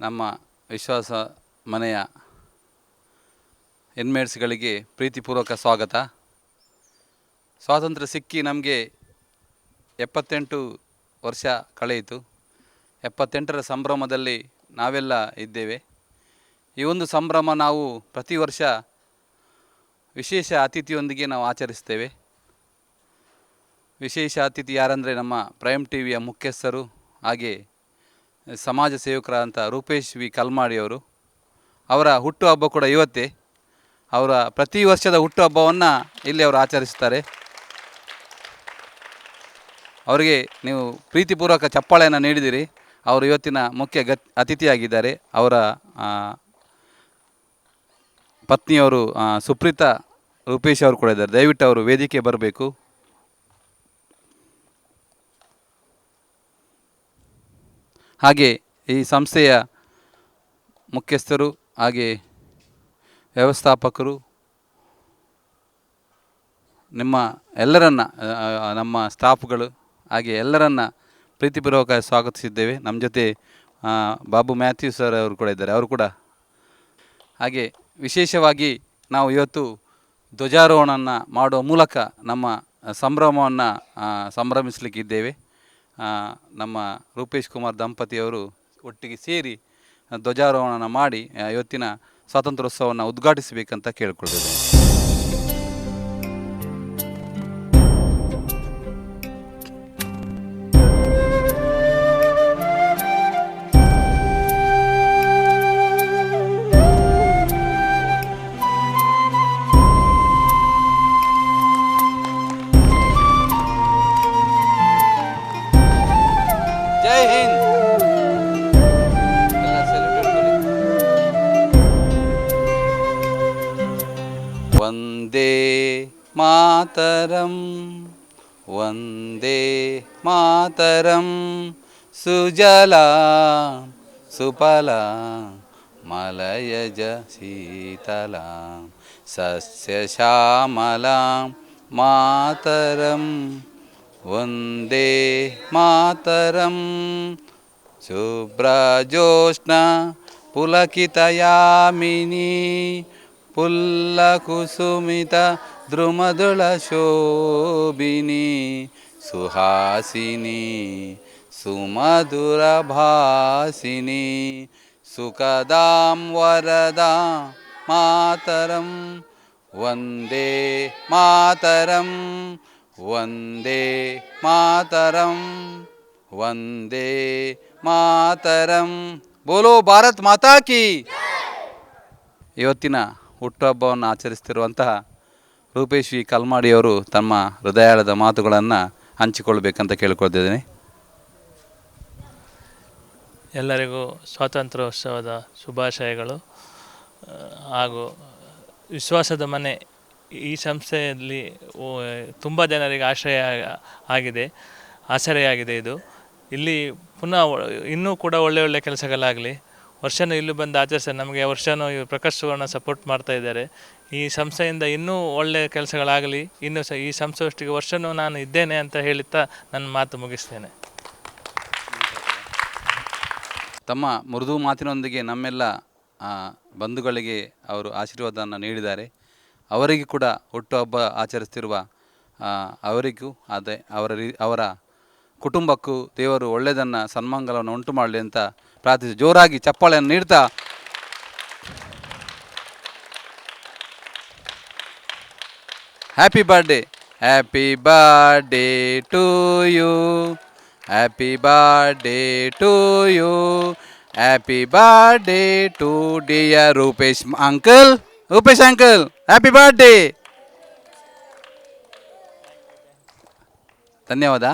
ನಮ್ಮ ವಿಶ್ವಾಸ ಮನೆಯ ಇನ್ಮೇಟ್ಸ್ಗಳಿಗೆ ಪ್ರೀತಿಪೂರ್ವಕ ಸ್ವಾಗತ. ಸ್ವಾತಂತ್ರ್ಯ ಸಿಕ್ಕಿ ನಮಗೆ ಎಪ್ಪತ್ತೆಂಟು ವರ್ಷ ಕಳೆಯಿತು. ಎಪ್ಪತ್ತೆಂಟರ ಸಂಭ್ರಮದಲ್ಲಿ ನಾವೆಲ್ಲ ಇದ್ದೇವೆ. ಈ ಒಂದು ಸಂಭ್ರಮ ನಾವು ಪ್ರತಿ ವರ್ಷ ವಿಶೇಷ ಅತಿಥಿಯೊಂದಿಗೆ ನಾವು ಆಚರಿಸ್ತೇವೆ. ವಿಶೇಷ ಅತಿಥಿ ಯಾರಂದರೆ ನಮ್ಮ ಪ್ರೈಮ್ ಟಿ ವಿಯ ಮುಖ್ಯಸ್ಥರು ಹಾಗೆ ಸಮಾಜ ಸೇವಕರಾದಂಥ ರೂಪೇಶ್ ವಿ ಕಲ್ಮಾಡಿಯವರು ಅವರ ಹುಟ್ಟುಹಬ್ಬ ಕೂಡ ಇವತ್ತೇ. ಅವರ ಪ್ರತಿ ವರ್ಷದ ಹುಟ್ಟುಹಬ್ಬವನ್ನು ಇಲ್ಲಿ ಅವರು ಆಚರಿಸ್ತಾರೆ ಅವರಿಗೆ ನೀವು ಪ್ರೀತಿಪೂರ್ವಕ ಚಪ್ಪಾಳೆಯನ್ನು ನೀಡಿದಿರಿ. ಅವರು ಇವತ್ತಿನ ಮುಖ್ಯ ಗತ್, ಅತಿಥಿಯಾಗಿದ್ದಾರೆ. ಅವರ ಪತ್ನಿಯವರು ಸುಪ್ರೀತಾ ರೂಪೇಶ್ ಅವರು ಕೂಡ ಇದ್ದಾರೆ. ದಯವಿಟ್ಟು ಅವರು ವೇದಿಕೆ ಬರಬೇಕು. ಹಾಗೆ ಈ ಸಂಸ್ಥೆಯ ಮುಖ್ಯಸ್ಥರು ಹಾಗೆ ವ್ಯವಸ್ಥಾಪಕರು, ನಿಮ್ಮ ಎಲ್ಲರನ್ನ ನಮ್ಮ ಸ್ಟಾಫ್ಗಳು ಹಾಗೆ ಎಲ್ಲರನ್ನ ಪ್ರೀತಿಪೂರ್ವಕ ಸ್ವಾಗತಿಸಿದ್ದೇವೆ. ನಮ್ಮ ಜೊತೆ ಬಾಬು ಮ್ಯಾಥ್ಯೂ ಸರ್ ಅವರು ಕೂಡ ಇದ್ದಾರೆ. ಅವರು ಕೂಡ ಹಾಗೆ ವಿಶೇಷವಾಗಿ ನಾವು ಇವತ್ತು ಧ್ವಜಾರೋಹಣವನ್ನು ಮಾಡುವ ಮೂಲಕ ನಮ್ಮ ಸಂಭ್ರಮವನ್ನು ಸಂಭ್ರಮಿಸಲಿಕ್ಕಿದ್ದೇವೆ ನಮ್ಮ ರೂಪೇಶ್ ಕುಮಾರ್ ದಂಪತಿಯವರು ಒಟ್ಟಿಗೆ ಸೇರಿ ಧ್ವಜಾರೋಹಣ ಮಾಡಿ ಇವತ್ತಿನ ಸ್ವಾತಂತ್ರ್ಯೋತ್ಸವವನ್ನು ಉದ್ಘಾಟಿಸಬೇಕಂತ ಕೇಳಿಕೊಳ್ತಿದ್ದೇನೆ. ஜெய் ஹிந்த் வந்தே மாதரம் வந்தே மாதரம் சுஜலாம் சுபலாம் மலயஜ சீதலாம் சஸ்யசாமலாம் மாதரம் वन्दे मातरं शुभ्रजोष्ण पुलकितयामिनी पुल्लकुसुमित द्रुमदुलशोभिनी सुहासिनी सुमधुरभासिनी सुखदां वरदा मातरं वन्दे मातरम्। ವಂದೇ ಮಾತರಂ ವಂದೇ ಮಾತರಂ ಬೋಲೋ ಭಾರತ್ ಮಾತಾ ಕಿ ಇವತ್ತಿನ ಹುಟ್ಟುಹಬ್ಬವನ್ನು ಆಚರಿಸ್ತಿರುವಂತಹ ರೂಪೇಶ್ವಿ ಕಲ್ಮಾಡಿಯವರು ತಮ್ಮ ಹೃದಯಾಳದ ಮಾತುಗಳನ್ನು ಹಂಚಿಕೊಳ್ಬೇಕಂತ ಕೇಳ್ಕೊಳ್ತಿದ್ದೀನಿ. ಎಲ್ಲರಿಗೂ ಸ್ವಾತಂತ್ರ್ಯೋತ್ಸವದ ಶುಭಾಶಯಗಳು ಹಾಗೂ ವಿಶ್ವಾಸದ ಮನೆ ಈ ಸಂಸ್ಥೆಯಲ್ಲಿ ತುಂಬ ಜನರಿಗೆ ಆಶ್ರಯ ಆಗಿದೆ, ಆಸರೆಯಾಗಿದೆ ಇದು. ಇಲ್ಲಿ ಪುನಃ ಇನ್ನೂ ಕೂಡ ಒಳ್ಳೆ ಒಳ್ಳೆ ಕೆಲಸಗಳಾಗಲಿ. ವರ್ಷನೂ ಇಲ್ಲಿ ಬಂದು ಆಚರಿಸ್ತಾರೆ. ನಮಗೆ ವರ್ಷನೂ ಇವರು ಪ್ರಕಾಶ್ ಸುವರ್ಣ ಸಪೋರ್ಟ್ ಮಾಡ್ತಾ ಇದ್ದಾರೆ. ಈ ಸಂಸ್ಥೆಯಿಂದ ಇನ್ನೂ ಒಳ್ಳೆಯ ಕೆಲಸಗಳಾಗಲಿ, ಇನ್ನೂ ಸಹ ಈ ಸಂಸ್ಥೆಯಷ್ಟಿಗೆ ವರ್ಷನೂ ನಾನು ಇದ್ದೇನೆ ಅಂತ ಹೇಳುತ್ತಾ ನನ್ನ ಮಾತು ಮುಗಿಸ್ತೇನೆ. ತಮ್ಮ ಮೃದು ಮಾತಿನೊಂದಿಗೆ ನಮ್ಮೆಲ್ಲ ಬಂಧುಗಳಿಗೆ ಅವರು ಆಶೀರ್ವಾದವನ್ನು ನೀಡಿದ್ದಾರೆ. ಅವರಿಗೆ ಕೂಡ ಹುಟ್ಟುಹಬ್ಬ ಆಚರಿಸ್ತಿರುವ ಅವರಿಗೂ ಅದೇ ಅವರ ಅವರ ಕುಟುಂಬಕ್ಕೂ ದೇವರು ಒಳ್ಳೆಯದನ್ನು ಸನ್ಮಂಗಲವನ್ನು ಉಂಟು ಮಾಡಲಿ ಅಂತ ಪ್ರಾರ್ಥಿಸಿ. ಜೋರಾಗಿ ಚಪ್ಪಾಳೆಯನ್ನು ನೀಡ್ತಾ. Happy birthday happy birthday to you happy birthday to you happy birthday to dear Rupesh uncle Rupesh uncle happy birthday ಧನ್ಯವಾದ.